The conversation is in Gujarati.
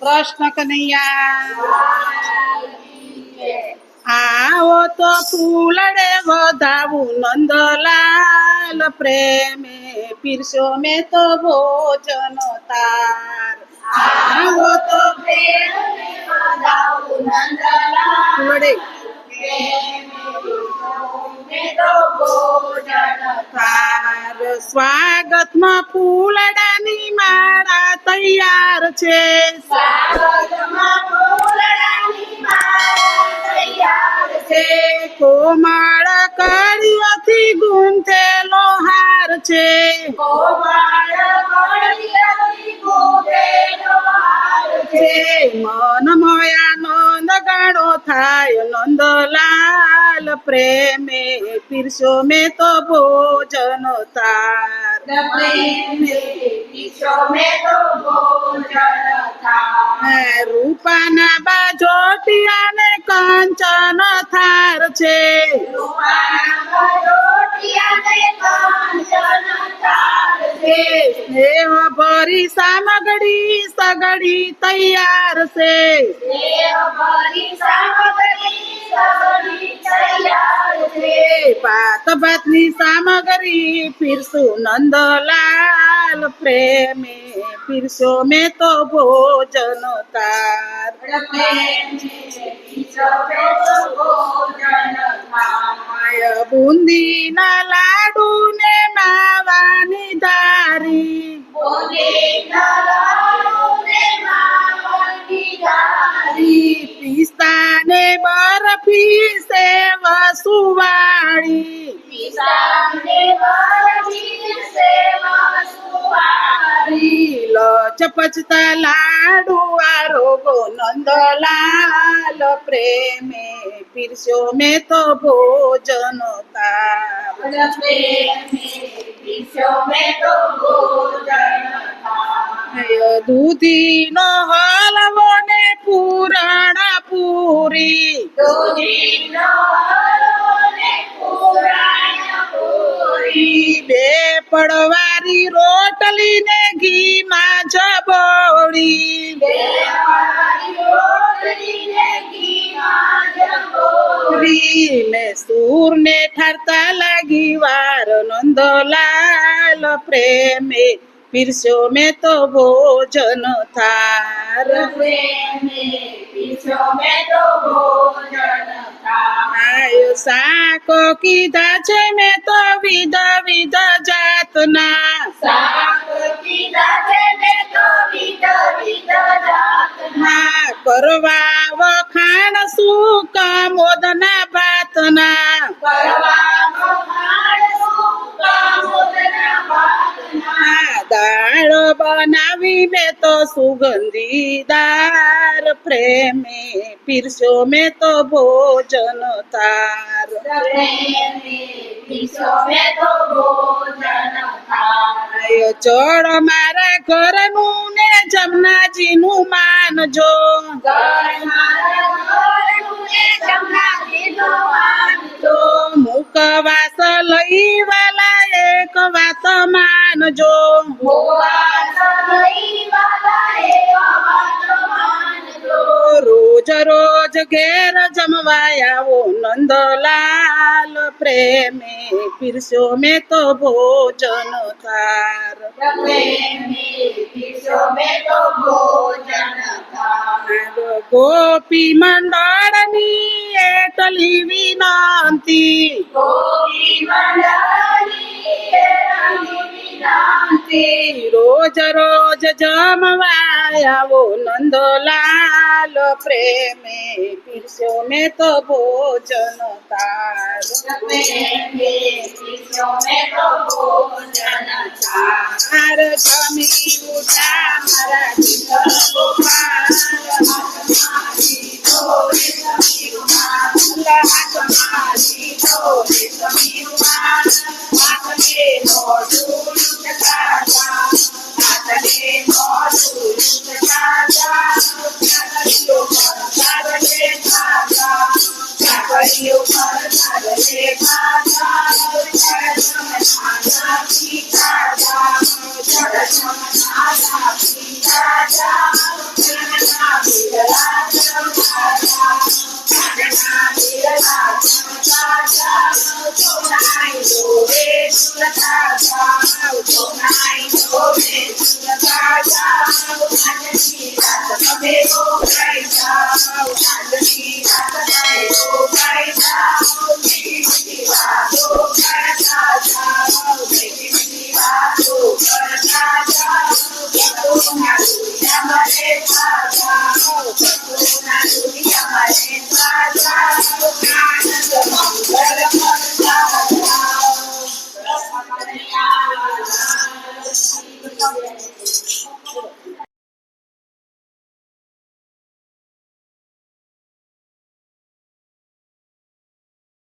કૃષ્ણ કનૈયા. આવો તો ફૂલડે વધાવું નંદલાલ પ્રેમે, પીરસો મેં તો ભોજન તાર. આવો તો ફૂલડે સ્વાગત સ્વાગતમાં ફૂલડાની માળા છે કોમળ કળિયાથી ગૂંથેલો હાર છે. મન મોયા નંદ ગાળો થાય, નંદલાલ પ્રેમે પીરસો મેં તો ભોજન તાર રૂપાના બાજોટિયા ને કંચન થાર છે. સ્નેહ ભરી સામગ્રી સગડી તૈયાર છે. પાત ભાતની સામગ્રી પીરસું નંદલાલ પ્રેમે પીરસો મે તો ભોજન તાર બુંદીના લચપચતા લાડુ આરોગો નંદલાલ પ્રેમે પીરસ્યો. મે તો ભોજન તાર દૂધી નો હલવો ને પૂરણ પૂરી. બે પડવારી રોટલી ને ઘી માં જબોળી. મે સૂર ને ઠરતા લાગી વાર નંદલાલ પ્રેમે. પીરસ્યો મેં તો ભોજન થાર. સાકો કીધા છે મેં તો વિધ વિધ જાતના. પ્રેમે પીરસો મેં તો ભોજન તાર ચડ મારા ઘરનું ને જમનાજીનું માનજો તો મુકવાસ લઈ વાલા એક વાત માનજો રોજ રોજ ઘેર જમવા આવો નંદલાલ. પ્રેમે પીરસો મે તો ભોજન થાર. ગોપી મંડળની એટલી વિનંતી. રોજ રોજ જમવા આવો નંદલાલ પ્રેમે પીરસ્યો મેં તો ભોજન તાર. જમી ઉઠા મારા ગોપાલ Thank you.